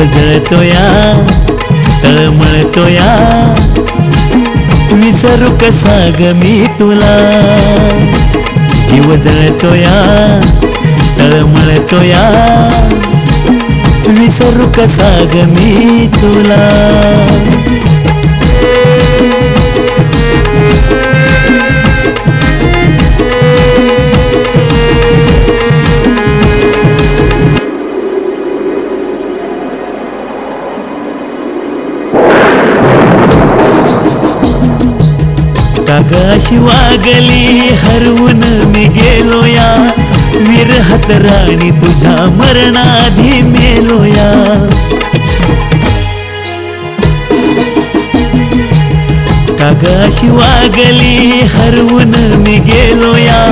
जीव जळतोया तळमळतोया. विसरू कसा ग मी तुला. जीव जळतोया तळमळतोया. विसरू कसा ग मी तुला. रागाशी वागली हरवून मी गेलो या विरहत राणी तुझ्या मरणाधी मेलो या कागाशी वागली हरवून मी गेलो या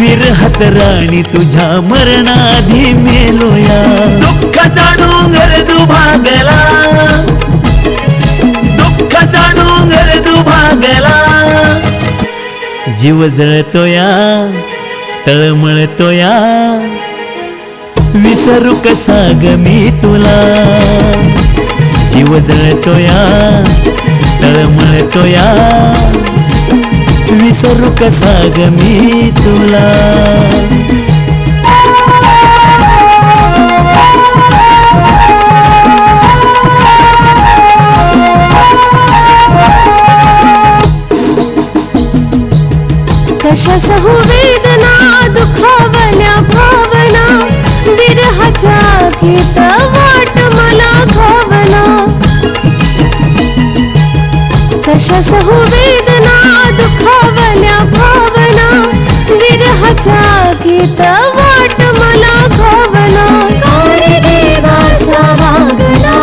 विरहत राणी तुझ्या मरणाधी मेलो या दुःखाचा डोंगर जीव जळतोया तळमळतोया विसरू कसा ग मी तुला? जीव जळतोया तळमळतोया विसरू कसा ग मी तुला? हो वेदना दुखावल्या भावना विरहाच्या गीत वाट मला घावना कशास हो वेदना दुखावल्या भावना विरहाच्या गीत वाट मला घावना कार्य देवासा वागला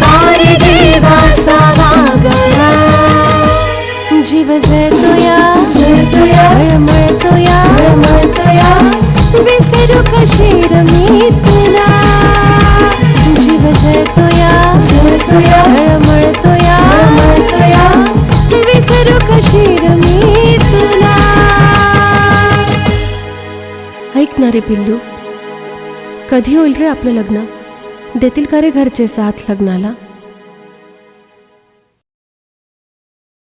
कार्य देवासा वागला जीव जळतोया जळतोया हळमळतोया हळमळतोया विसरू कशी मी तुला. जीव जळतोया जळतोया हळमळतोया. हळमळतोया विसरू कशी मी तुला. ऐक पिल्लू कधी होईल रे आपलं लग्न? देतील का रे घरचे साथ लग्नाला?